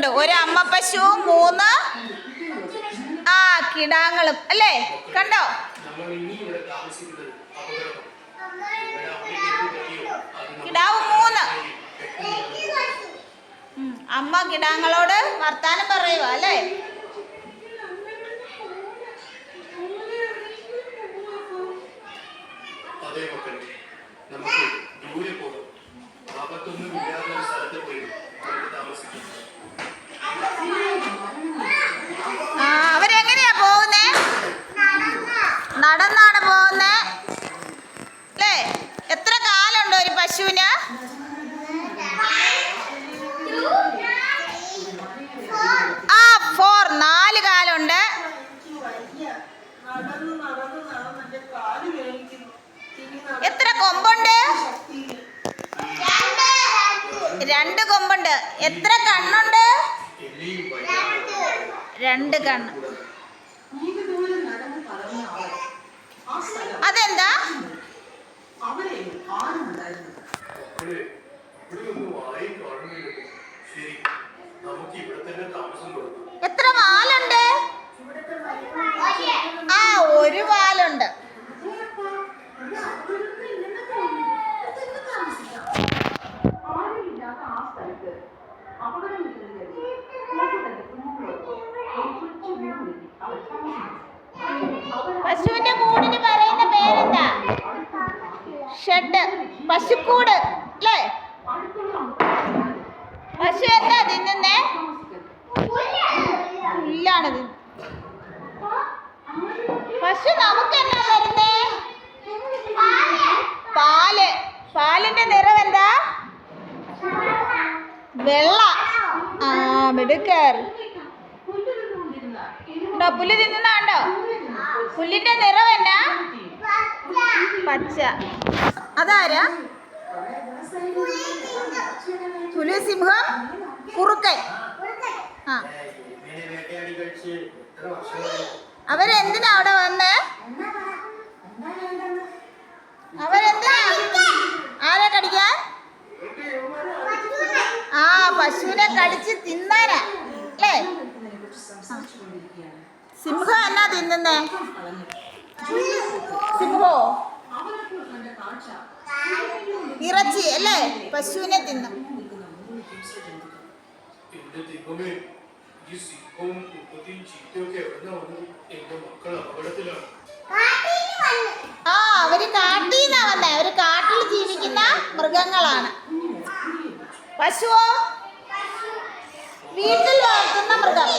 പശുവും മൂന്ന് ആ കിടാങ്ങളും. അല്ലേ? കണ്ടോ? കിടാവ് മൂന്ന്. അമ്മ കിടാങ്ങളോട് വർത്താനം പറയുക അല്ലേ? മക്കളെ നമുക്ക് ദൂരെ പോകാം ആപത്തൊന്നും ഇല്ലാത്ത ഒരു സ്ഥലത്ത് പോയി നമുക്ക് താമസിക്കാം ആ അവരെങ്ങനെയാ പോകുന്നേ നടന്നാണ് പോകുന്നേ അല്ലേ എത്ര കാലുണ്ട് ഒരു പശുവിന്? ആ ഫോർ നാല് കാലുണ്ട്. എത്ര കൊമ്പുണ്ട്? രണ്ട് കൊമ്പുണ്ട്. എത്ര കണ്ണുണ്ട്? രണ്ട് കണ്ണ്. അതെന്താ? എത്ര വാലുണ്ട്? ആ ഒരു വാലുണ്ട്. പശുവിന്റെ കൂടിന് പറയുന്ന പേരെന്താ? ഷെഡ്. പശുക്കൂട് അല്ലേ? പശു എന്താ തിന്നുന്നേ? പുല്ലാണത് പശു നമുക്ക് എന്നാ തരുന്നേ? പാൽ. പാലിന്റെ നിറം എന്താ വെള്ള. ആ മിടുക്കർ. ഉണ്ടോ? പുല്ല് തിന്നുന്നുണ്ടോ പുല്ലിന്റെ നിറം എന്നാ പച്ച. അതാരാ? പുലി സിംഹം കുറുക്കൻ. ആ. അവരെന്തിനാ അവിടെ വന്ന്? അവരെന്തിനാ? ആരാ കടിക്കാൻ? ആ പശുവിനെ കടിച്ച് തിന്നാനാ. അല്ലേ? സിംഹം എന്നാ തിന്നുന്നേ? സിംഹോ? ഇറച്ചി അല്ലേ? പശുവിനെ തിന്നും. ആ അവർ കാട്ടീന്നാ വന്നേ. അവർ കാട്ടിൽ ജീവിക്കുന്ന മൃഗങ്ങളാണ്. പശുവോ? വീട്ടിൽ വളർത്തുന്ന മൃഗം.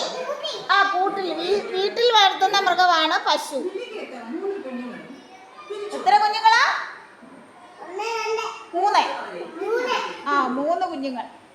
ആ കൂട്ടിൽ. വീട്ടിൽ വളർത്തുന്ന മൃഗമാണ് പശു. കുഞ്ഞുങ്ങളാ മൂന്ന് ആ മൂന്ന് കുഞ്ഞുങ്ങൾ